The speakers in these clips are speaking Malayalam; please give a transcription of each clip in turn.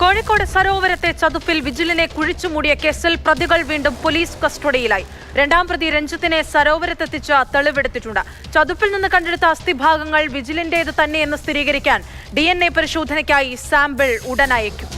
കോഴിക്കോട് സരോവരത്തെ ചതുപ്പിൽ വിജിലിനെ കുഴിച്ചുമൂടിയ കേസിൽ പ്രതികൾ വീണ്ടും പോലീസ് കസ്റ്റഡിയിലായി. രണ്ടാം പ്രതി രഞ്ജിത്തിനെ സരോവരത്തെത്തിച്ച് തെളിവെടുത്തിട്ടുണ്ട്. ചതുപ്പിൽ നിന്ന് കണ്ടെടുത്ത അസ്ഥിഭാഗങ്ങൾ വിജിലിന്റേത് തന്നെയെന്ന് സ്ഥിരീകരിക്കാൻ ഡി പരിശോധനയ്ക്കായി സാമ്പിൾ ഉടൻ അയക്കും.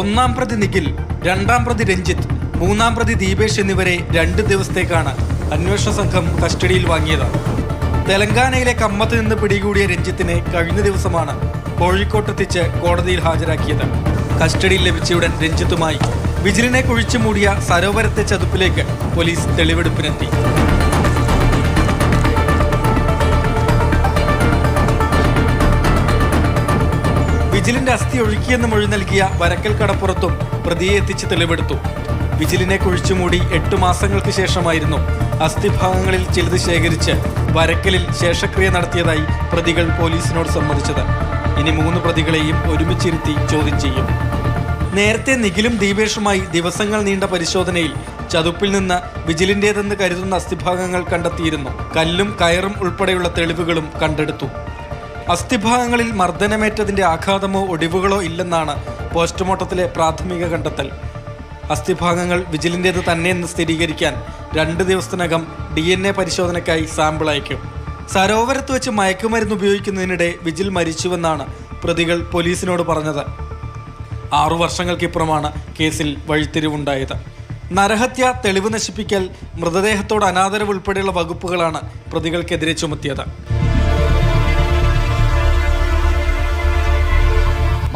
ഒന്നാം പ്രതി നിഖിൽ രണ്ടാം പ്രതി രഞ്ജിത്ത് മൂന്നാം പ്രതി ദീപേഷ് എന്നിവരെ രണ്ട് ദിവസത്തേക്കാണ് അന്വേഷണ സംഘം കസ്റ്റഡിയിൽ വാങ്ങിയത് തെലങ്കാനയിലെ കമ്മത്ത് നിന്ന് പിടികൂടിയ രഞ്ജിത്തിനെ കഴിഞ്ഞ ദിവസമാണ് കോഴിക്കോട്ടെത്തിച്ച് കോടതിയിൽ ഹാജരാക്കിയത്. കസ്റ്റഡിയിൽ ലഭിച്ചയുടൻ രഞ്ജിത്തുമായി വിജിലിനെ കുഴിച്ചു മൂടിയ സരോവരത്തെ ചതുപ്പിലേക്ക് പോലീസ് തെളിവെടുപ്പിനെത്തി. വിജിലിന്റെ അസ്ഥി ഒഴുക്കിയെന്ന് മൊഴി നൽകിയ വരക്കൽ കടപ്പുറത്തും പ്രതിയെ എത്തിച്ച് തെളിവെടുത്തു. വിജിലിനെ കുഴിച്ചുമൂടി എട്ടു മാസങ്ങൾക്ക് ശേഷമായിരുന്നു അസ്ഥിഭാഗങ്ങളിൽ ചിലത് ശേഖരിച്ച് വരക്കലിൽ ശേഷക്രിയ നടത്തിയതായി പ്രതികൾ പോലീസിനോട് സമ്മതിച്ചത്. ഇനി മൂന്ന് പ്രതികളെയും ഒരുമിച്ചിരുത്തി ചോദ്യം ചെയ്യും. നേരത്തെ നിഖിലും ദീപേഷുമായി ദിവസങ്ങൾ നീണ്ട പരിശോധനയിൽ ചതുപ്പിൽ നിന്ന് വിജിലിന്റേതെന്ന് കരുതുന്ന അസ്ഥിഭാഗങ്ങൾ കണ്ടെത്തിയിരുന്നു. കല്ലും കയറും ഉൾപ്പെടെയുള്ള തെളിവുകളും കണ്ടെടുത്തു. അസ്ഥിഭാഗങ്ങളിൽ മർദ്ദനമേറ്റതിന്റെ ആഘാതമോ ഒടിവുകളോ ഇല്ലെന്നാണ് പോസ്റ്റ്മോർട്ടത്തിലെ പ്രാഥമിക കണ്ടെത്തൽ. അസ്ഥിഭാഗങ്ങൾ വിജിലിന്റേത് തന്നെയെന്ന് സ്ഥിരീകരിക്കാൻ രണ്ട് ദിവസത്തിനകം ഡി എൻ എ പരിശോധനയ്ക്കായി സാമ്പിൾ അയക്കും. സരോവരത്ത് വെച്ച് മയക്കുമരുന്ന് ഉപയോഗിക്കുന്നതിനിടെ വിജിൽ മരിച്ചുവെന്നാണ് പ്രതികൾ പോലീസിനോട് പറഞ്ഞത്. ആറു വർഷങ്ങൾക്കിപ്പുറമാണ് കേസിൽ വഴിത്തിരിവുണ്ടായത്. നരഹത്യ തെളിവ് നശിപ്പിക്കൽ മൃതദേഹത്തോട് അനാദരവ് ഉൾപ്പെടെയുള്ള വകുപ്പുകളാണ് പ്രതികൾക്കെതിരെ ചുമത്തിയത്.